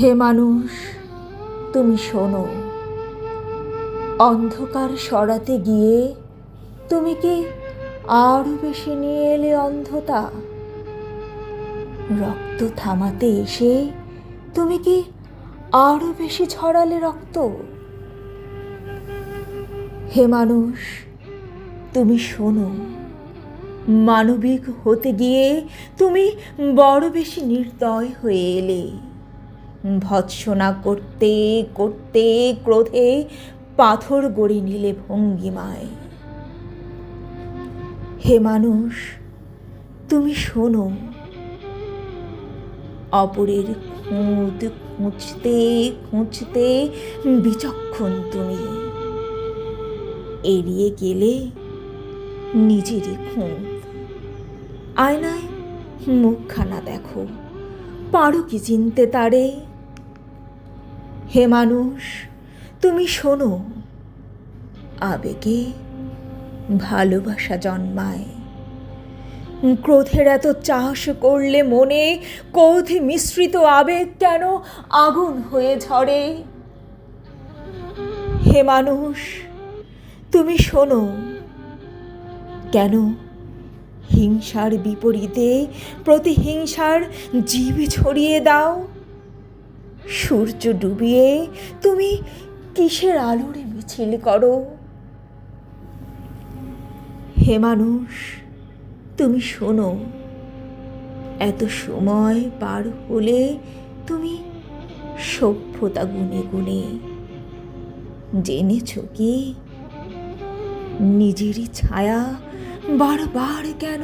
হে মানুষ, তুমি শোনো। অন্ধকার সরাতে গিয়ে তুমি কি আরও বেশি নিয়ে এলে অন্ধতা? রক্ত থামাতে এসে তুমি কি আরও বেশি ছড়ালে রক্ত? হে মানুষ, তুমি শোনো। মানবিক হতে গিয়ে তুমি বড় বেশি নির্দয় হয়ে এলে। ভৎসনা করতে করতে, ক্রোধে পাথর গড়ে নিলে ভঙ্গিমায়। হে মানুষ, তুমি শোনো। অপরের খুঁত খুঁজতে খুঁজতে বিচক্ষণ তুমি। এড়িয়ে গেলে নিজেরই খুঁত। আয়নায় মুখখানা দেখো। পারো কি চিনতে তারে? হে মানুষ, তুমি শোনো, আবেগে ভালোবাসা জন্মায়। ক্রোধের এত চাষ করলে মনে, ক্রোধে মিশ্রিত আবেগ কেন আগুন হয়ে ঝরে? হে মানুষ, তুমি শোনো, কেন হিংসার বিপরীতে প্রতিহিংসার জীব ছড়িয়ে দাও। সূর্য ডুবিয়ে তুমি কিসের আলোরে মিছিল করো? হে মানুষ, তুমি শোনো, এত সময় পার হলে তুমি সভ্যতা গুনে গুনে জেনেছ কি নিজেরই ছায়া বারবার কেন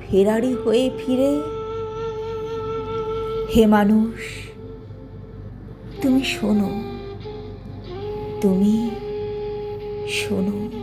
ফেরারি হয়ে ফিরে? হে মানুষ তুমি শোনো। তুমি শোনো।